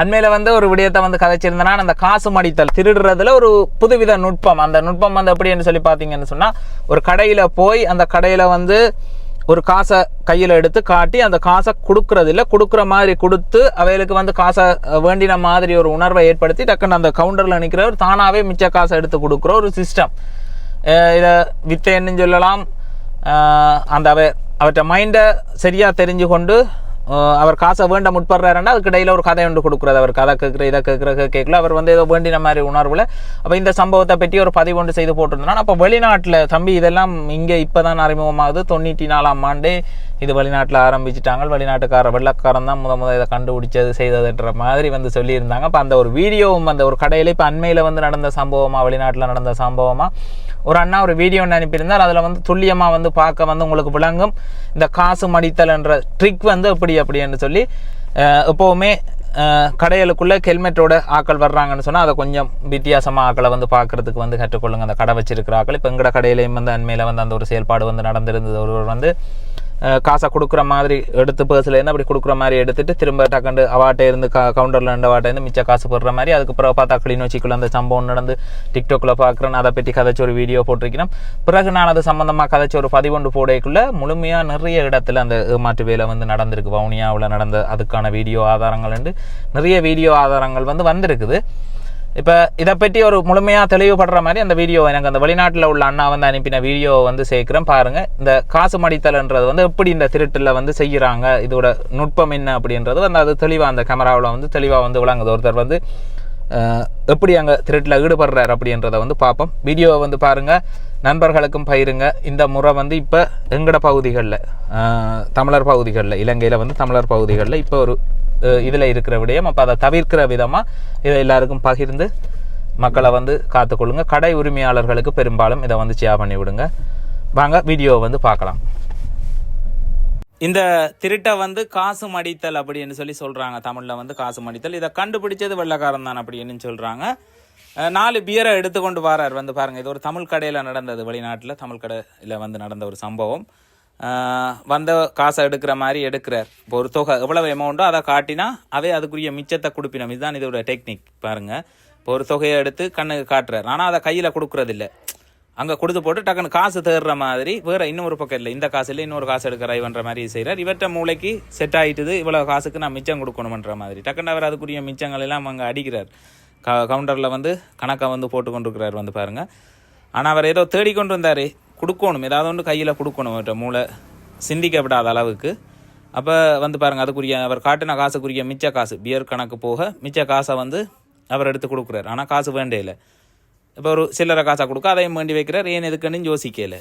அண்மையில் வந்து ஒரு விடயத்தை வந்து கதைச்சிருந்தேன்னா அந்த காசு மடித்தல் திருடுறதுல ஒரு புதுவித நுட்பம். அந்த நுட்பம் வந்து எப்படின்னு சொல்லி பார்த்தீங்கன்னு சொன்னால் ஒரு கடையில் போய் அந்த கடையில் வந்து ஒரு காசை கையில் எடுத்து காட்டி அந்த காசை கொடுக்கறது இல்லை கொடுக்குற மாதிரி கொடுத்து அவைகளுக்கு வந்து காசை வேண்டின மாதிரி ஒரு உணர்வை ஏற்படுத்தி டக்குன்னு அந்த கவுண்டரில் நிற்கிறவர் தானாகவே மிச்ச காசை எடுத்து கொடுக்குற ஒரு சிஸ்டம் இதை வித்தைன்னு சொல்லலாம். அந்த அவ அவற்றை மைண்டை சரியாக தெரிஞ்சு கொண்டு அவர் காசை வேண்ட முற்படுறாருன்னா அதுக்கு இடையில ஒரு கதை ஒன்று கொடுக்குறது அவர் கதை கேட்குற இதை கேட்குற கேட்கல. அவர் வந்து ஏதோ வேண்டின மாதிரி உணர்வில். அப்போ இந்த சம்பவத்தை பற்றி ஒரு பதிவு ஒன்று செய்து போட்டிருந்தோம்னா அப்போ வெளிநாட்டில் தம்பி இதெல்லாம் இங்கே இப்போ தான் அறிமுகமாகுது. தொண்ணூற்றி நாலாம் ஆண்டே இது வெளிநாட்டில் ஆரம்பிச்சிட்டாங்க. வெளிநாட்டுக்கார வெள்ளக்காரன் தான் முத முத இதை கண்டுபிடிச்சது செய்ததுன்ற மாதிரி வந்து சொல்லியிருந்தாங்க. அப்போ அந்த ஒரு வீடியோவும் அந்த ஒரு கடையில் இப்போ அண்மையில் வந்து நடந்த சம்பவமாக வெளிநாட்டில் நடந்த சம்பவமாக ஒரு அண்ணா ஒரு வீடியோ ஒன்று அனுப்பியிருந்தார். அதில் வந்து துல்லியமாக வந்து பார்க்க வந்து உங்களுக்கு விளங்கும். இந்த காசு மடித்தல் என்ற ட்ரிக் வந்து எப்படி அப்படின்னு சொல்லி எப்போவுமே கடைகளுக்குள்ளே ஹெல்மெட்டோட ஆக்கள் வர்றாங்கன்னு சொன்னால் அதை கொஞ்சம் வித்தியாசமாக ஆக்களை வந்து பார்க்கறதுக்கு வந்து கற்றுக்கொள்ளுங்க. அந்த கடை வச்சிருக்கிற ஆக்கள் இப்போ எங்கட கடையிலையும் வந்து அண்மையில் வந்து அந்த ஒரு செயல்பாடு வந்து நடந்திருந்தது. ஒருவர் வந்து காசை கொடுக்குற மாதிரி எடுத்து பர்ஸ்லேருந்து அப்படி கொடுக்குற மாதிரி எடுத்துட்டு திரும்ப டக்கண்டு அவாட்டே இருந்து க கவுண்டரில் இருந்து அவாட்டே இருந்து மிச்ச காசு போடுற மாதிரி அதுக்கப்புறம் பார்த்தா கிளிநொச்சிக்குள்ள அந்த சம்பவம் நடந்து டிக்டாக்ல பார்க்குறேன். அதை பற்றி கதைச்சு ஒரு வீடியோ போட்டிருக்கிறேன். பிறகு நான் அது சம்மந்தமாக கதைச்சு ஒரு பதிவொன்று போடக்குள்ளே முழுமையாக நிறைய இடத்துல அந்த ஏமாற்று வேலை வந்து நடந்திருக்கு. வவுனியாவில் நடந்த அதுக்கான வீடியோ ஆதாரங்கள் நிறைய வீடியோ ஆதாரங்கள் வந்து வந்திருக்குது. இப்போ இதை பற்றி ஒரு முழுமையாக தெளிவுபடுற மாதிரி அந்த வீடியோ எனக்கு அந்த வெளிநாட்டில் உள்ள அண்ணா வந்து அனுப்பின வீடியோ வந்து சேர்க்குறேன் பாருங்கள் இந்த காசு மடித்தல்ன்றது வந்து எப்படி இந்த திருட்டில் வந்து செய்கிறாங்க இதோட நுட்பம் என்ன அப்படின்றது வந்து அது தெளிவாக அந்த கேமராவில் வந்து தெளிவாக வந்து விளங்குது. ஒருத்தர் வந்து எப்படி அங்கே திருட்டில் ஈடுபடுறார் அப்படின்றத வந்து பார்ப்போம். வீடியோவை வந்து பாருங்கள் நண்பர்களுக்கும் பயிருங்க இந்த முறை வந்து இப்போ எங்கட பகுதிகளில் தமிழர் பகுதிகளில் இலங்கையில் வந்து தமிழர் பகுதிகளில் இப்போ ஒரு இதில் இருக்கிற விடயம். அப்போ அதை தவிர்க்கிற விதமாக இதை எல்லாருக்கும் பகிர்ந்து மக்களை வந்து காத்துக்கொள்ளுங்க. கடை உரிமையாளர்களுக்கு பெரும்பாலும் இதை வந்து சேவ் பண்ணி விடுங்க வாங்க வீடியோவை வந்து பார்க்கலாம். இந்த திருட்டை வந்து காசு மடித்தல் அப்படின்னு சொல்லி சொல்கிறாங்க தமிழில் வந்து காசு மடித்தல். இதை கண்டுபிடிச்சது வெள்ளக்காரன் தான் அப்படின்னு சொல்கிறாங்க நாலு பியரை எடுத்துக்கொண்டு வரார். வந்து பாருங்கள் இது ஒரு தமிழ் கடையில் நடந்தது. வெளிநாட்டில் தமிழ் கடையில் வந்து நடந்த ஒரு சம்பவம். வந்த காசை எடுக்கிற மாதிரி எடுக்கிறார். இப்போ ஒரு தொகை எவ்வளவு எமௌண்ட்டோ அதை காட்டினா அவே அதுக்குரிய மிச்சத்தை கொடுப்பினோம். இதுதான் இதோட டெக்னிக் பாருங்கள் இப்போ ஒரு தொகையை எடுத்து கண்ணுக்கு காட்டுறார். ஆனால் அதை கையில் கொடுக்குறதில்ல. அங்கே கொடுத்து போட்டு டக்குன்னு காசு தேடுற மாதிரி வேற இன்னொரு பக்கம் இல்லை. இந்த காசு இல்லை இன்னொரு காசு எடுக்கிற இவன்ற மாதிரி செய்கிறார் இவற்ற மூளைக்கு செட் ஆயிட்டுது. இவ்வளோ காசுக்கு நான் மிச்சம் கொடுக்கணுமன்ற மாதிரி. டக்குன்னு அவர் அதுக்குரிய மிச்சங்கள் எல்லாம் அங்கே அடிக்கிறார். க கவுண்டரில் வந்து கணக்கை வந்து போட்டு கொண்டிருக்கிறார் வந்து பாருங்க. ஆனால் அவர் ஏதோ தேடிக்கொண்டு இருந்தார் கொடுக்கணும். ஏதாவது ஒன்று கையில் கொடுக்கணும் அவர்கிட்ட மூளை. சிந்திக்கப்படாத அளவுக்கு. அப்போ வந்து பாருங்க அதுக்குரிய அவர் காட்டின காசுக்குரிய மிச்ச காசு பியர் கணக்கு போக மிச்ச காசை வந்து அவர் எடுத்து கொடுக்குறாரு. ஆனால் காசு வேண்டே இல்லை. இப்போ ஒரு சில்லறை காசை கொடுக்க அதையும் வேண்டி வைக்கிறார். ஏன் எதுக்குன்னு யோசிக்கல.